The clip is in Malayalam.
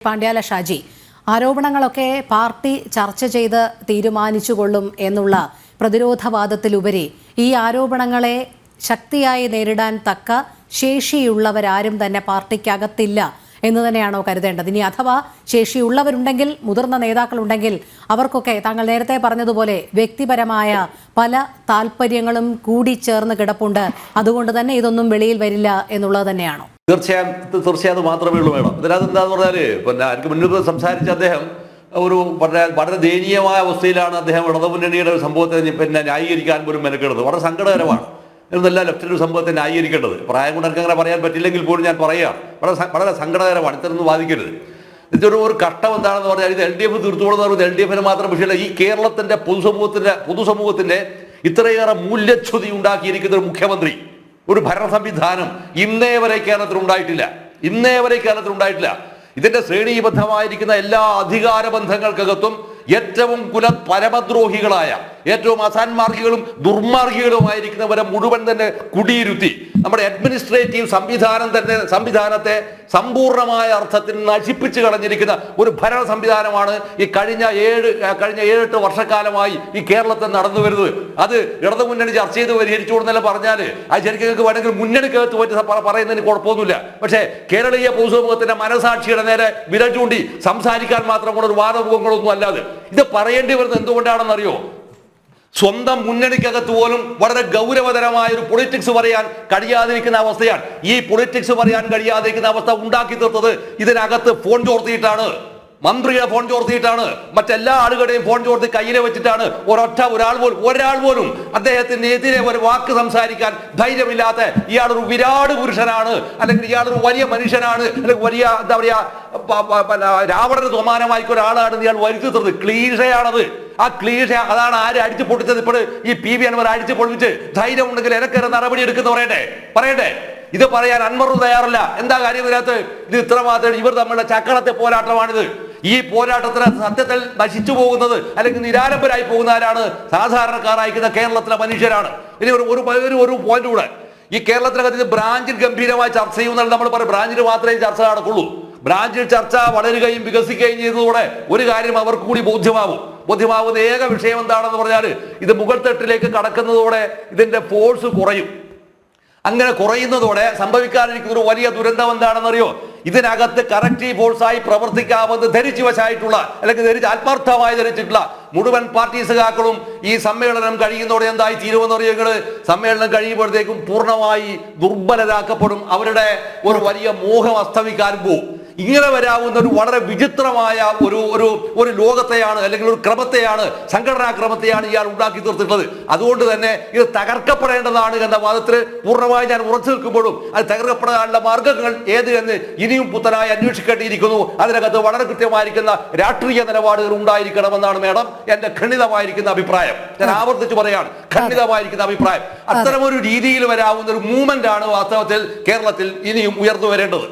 പാണ്ഡ്യാല ഷാജി ആരോപണങ്ങളൊക്കെ പാർട്ടി ചർച്ച ചെയ്ത് തീരുമാനിച്ചുകൊള്ളും എന്നുള്ള പ്രതിരോധവാദത്തിലുപരി ഈ ആരോപണങ്ങളെ ശക്തിയായി നേരിടാൻ തക്ക ശേഷിയുള്ളവരാരും തന്നെ പാർട്ടിക്കകത്തില്ല എന്ന് തന്നെയാണോ കരുതേണ്ടത്? ഇനി അഥവാ ശേഷിയുള്ളവരുണ്ടെങ്കിൽ മുതിർന്ന നേതാക്കളുണ്ടെങ്കിൽ അവർക്കൊക്കെ താങ്കൾ നേരത്തെ പറഞ്ഞതുപോലെ വ്യക്തിപരമായ പല താല്പര്യങ്ങളും കൂടി ചേർന്ന് കിടപ്പുണ്ട്. അതുകൊണ്ട് തന്നെ ഇതൊന്നും വെളിയിൽ വരില്ല എന്നുള്ളത് തന്നെയാണോ? തീർച്ചയായും തീർച്ചയായും മാത്രമേ ഉള്ളൂ വേണം ഇതിനകത്ത് എന്താന്ന് പറഞ്ഞാൽ പിന്നെ എനിക്ക് മുന്നിൽ സംസാരിച്ച അദ്ദേഹം ഒരു വളരെ ദയനീയമായ അവസ്ഥയിലാണ് അദ്ദേഹം ഇടതുമുന്നണിയുടെ ഒരു സംഭവത്തെ പിന്നെ ന്യായീകരിക്കാൻ പോലും മെനക്കെടുന്നത് വളരെ സങ്കടകരമാണ്. എന്നല്ല ലെഫ്റ്റനന്റ് സംഭവത്തെ ന്യായീകരിക്കേണ്ടത്. പ്രായം കൊണ്ട് എനിക്ക് അങ്ങനെ പറയാൻ പറ്റില്ലെങ്കിൽ പോലും ഞാൻ പറയാം വളരെ വളരെ സങ്കടകരമാണ്. ഇത്തരമൊന്നും വാദിക്കരുത്. ഇതൊരു ഒരു കഷ്ടം എന്താണെന്ന് പറഞ്ഞാൽ ഇത് എൽ ഡി എഫ് തീർത്തുകൊള്ളുന്ന പറയുന്നത് എൽ ഡി എഫിന് മാത്രം വിഷയമല്ല. ഈ കേരളത്തിന്റെ പൊതുസമൂഹത്തിന്റെ പൊതുസമൂഹത്തിന്റെ ഇത്രയേറെ മൂല്യച്യുതി ഉണ്ടാക്കിയിരിക്കുന്ന ഒരു മുഖ്യമന്ത്രി ഒരു ഭരണ സംവിധാനം ഇന്നേ വരെ കേരളത്തിൽ ഉണ്ടായിട്ടില്ല. ഇന്നേ വരെ കേരളത്തിൽ ഉണ്ടായിട്ടില്ല. ഇതിന്റെ ശ്രേണീബദ്ധമായിരിക്കുന്ന എല്ലാ അധികാര ബന്ധങ്ങൾക്കകത്തും ഏറ്റവും കുല പരമദ്രോഹികളായ ഏറ്റവും അസാൻമാർഗികളും ദുർമാർഗികളുമായിരിക്കുന്നവരെ മുഴുവൻ തന്നെ കുടിയിരുത്തി. നമ്മുടെ അഡ്മിനിസ്ട്രേറ്റീവ് സംവിധാനം തന്നെ സംവിധാനത്തെ സമ്പൂർണമായ അർത്ഥത്തിൽ നശിപ്പിച്ചു കളഞ്ഞിരിക്കുന്ന ഒരു ഭരണ സംവിധാനമാണ് ഈ കഴിഞ്ഞ ഏഴ് കഴിഞ്ഞ ഏഴെട്ട് വർഷക്കാലമായി ഈ കേരളത്തിൽ നടന്നു വരുന്നത്. അത് ഇടതു മുന്നണി ചർച്ച ചെയ്ത് പരിഹരിച്ചു കൊടുന്നല്ല പറഞ്ഞാൽ അത് ശരിക്കും വേണമെങ്കിൽ മുന്നണിക്കകത്ത് പറ്റി പറയുന്നതിന് കുഴപ്പമൊന്നുമില്ല. പക്ഷേ കേരളീയ പൊതുസമൂഹത്തിന്റെ മനസാക്ഷിയുടെ നേരെ വിരൽ ചൂണ്ടി സംസാരിക്കാൻ മാത്രമുള്ള ഒരു വാദമുഖങ്ങളൊന്നും അല്ലാതെ. ഇത് പറയേണ്ടി വരുന്നത് എന്തുകൊണ്ടാണെന്നറിയോ? സ്വന്തം മുന്നണിക്കകത്ത് പോലും വളരെ ഗൗരവതരമായ ഒരു പൊളിറ്റിക്സ് പറയാൻ കഴിയാതിരിക്കുന്ന അവസ്ഥയാണ്. ഈ പൊളിറ്റിക്സ് പറയാൻ കഴിയാതിരിക്കുന്ന അവസ്ഥ ഉണ്ടാക്കി തീർത്തത് ഇതിനകത്ത് ഫോൺ ചോർത്തിയിട്ടാണ്. മന്ത്രിയുടെ ഫോൺ ചോർത്തിയിട്ടാണ്. മറ്റെല്ലാ ആളുകളുടെയും ഫോൺ ചോർത്തി കയ്യിലെ വെച്ചിട്ടാണ്. ഒരൊറ്റ ഒരാൾ പോലും ഒരാൾ പോലും അദ്ദേഹത്തിന്റെ എതിരെ ഒരു വാക്ക് സംസാരിക്കാൻ ധൈര്യമില്ലാത്ത ഇയാളൊരു വിരാട് പുരുഷനാണ്. അല്ലെങ്കിൽ ഇയാളൊരു വലിയ മനുഷ്യനാണ്. അല്ലെങ്കിൽ വലിയ എന്താ പറയാ പ- പ- പ- രാവണന് സമാനമായിക്ക് ഒരാളാണ് ഇയാൾ വരുത്തി തീർത്തത് ക്ലീഷയാണത് ആ ക്ലീഷ അതാണ് ആര് അടിച്ചു പൊട്ടിച്ചത് ഇപ്പോൾ ഈ പി വി അൻവർ അടിച്ചു പൊളിച്ച് ധൈര്യം ഉണ്ടെങ്കിൽ എനക്കേറെ നടപടി എടുക്കുന്ന പറയട്ടെ? പറയട്ടെ? ഇത് പറയാൻ അൻവറും തയ്യാറല്ല. എന്താ കാര്യം ഇതിനകത്ത്? ഇത് ഇത്രമാത്രം ഇവർ തമ്മിലുള്ള ചക്കളത്തെ പോരാട്ടമാണിത്. ഈ പോരാട്ടത്തിന് സത്യത്തിൽ നശിച്ചു പോകുന്നത് അല്ലെങ്കിൽ നിരാലംബരായി പോകുന്നവരാണ് സാധാരണക്കാരായിരിക്കുന്ന കേരളത്തിലെ മനുഷ്യരാണ്. ഇനി ഒരു ഒരു ഒരു പോയിന്റ് കൂടെ. ഈ കേരളത്തിനകത്ത് ബ്രാഞ്ചിൽ ഗംഭീരമായി ചർച്ച ചെയ്യുമെന്നാൽ നമ്മൾ പറയും. ബ്രാഞ്ചിൽ മാത്രമേ ചർച്ച നടക്കുള്ളൂ. ബ്രാഞ്ചിൽ ചർച്ച വളരുകയും വികസിക്കുകയും ചെയ്തതോടെ ഒരു കാര്യം അവർക്ക് കൂടി ബോധ്യമാവും. ബോധ്യമാവുന്ന ഏക വിഷയം എന്താണെന്ന് പറഞ്ഞാൽ ഇത് മുകൾ തട്ടിലേക്ക് കടക്കുന്നതോടെ ഇതിന്റെ ഫോഴ്സ് കുറയും. അങ്ങനെ കുറയുന്നതോടെ സംഭവിക്കാനിരിക്കുന്ന ഒരു വലിയ ദുരന്തം എന്താണെന്നറിയോ? ഇതിനകത്ത് കറക്റ്റീവ് ഫോഴ്സായി പ്രവർത്തിക്കാമെന്ന് ധരിച്ചു വശായിട്ടുള്ള അല്ലെങ്കിൽ ധരിച്ച് ആത്മാർത്ഥമായി ധരിച്ചിട്ടുള്ള മുഴുവൻ പാർട്ടി സഖാക്കളും ഈ സമ്മേളനം കഴിയുന്നതോടെ എന്തായി തീരുമെന്ന് അറിയുന്നത് സമ്മേളനം കഴിയുമ്പോഴത്തേക്കും പൂർണമായി ദുർബലരാക്കപ്പെടും. അവരുടെ ഒരു വലിയ മോഹം അസ്തമിക്കാൻ പോകും ഇങ്ങനെ വരാവുന്ന ഒരു വളരെ വിചിത്രമായ ഒരു ഒരു ഒരു ലോകത്തെയാണ് അല്ലെങ്കിൽ ഒരു ക്രമത്തെയാണ് സംഘടനാ ക്രമത്തെയാണ് ഇയാൾ ഉണ്ടാക്കി തീർത്തിട്ടുള്ളത്. അതുകൊണ്ട് തന്നെ ഇത് തകർക്കപ്പെടേണ്ടതാണ് എന്ന വാദത്തിൽ പൂർണമായി ഞാൻ ഉറച്ചു നിൽക്കുമ്പോഴും അത് തകർക്കപ്പെടാനുള്ള മാർഗങ്ങൾ ഏത് എന്ന് ഇനിയും പുത്തനായി അന്വേഷിക്കേണ്ടിയിരിക്കുന്നു. അതിനകത്ത് വളരെ കൃത്യമായിരിക്കുന്ന രാഷ്ട്രീയ നിലപാടുകൾ ഉണ്ടായിരിക്കണമെന്നാണ് മേഡം എന്റെ ഖണ്ഡിതമായിരിക്കുന്ന അഭിപ്രായം. ഞാൻ ആവർത്തിച്ച് പറയാണ് ഖണ്ഡിതമായിരിക്കുന്ന അഭിപ്രായം. അത്തരമൊരു രീതിയിൽ വരാവുന്ന ഒരു മൂവ്മെന്റ് ആണ് വാസ്തവത്തിൽ കേരളത്തിൽ ഇനിയും ഉയർന്നു വരേണ്ടത്.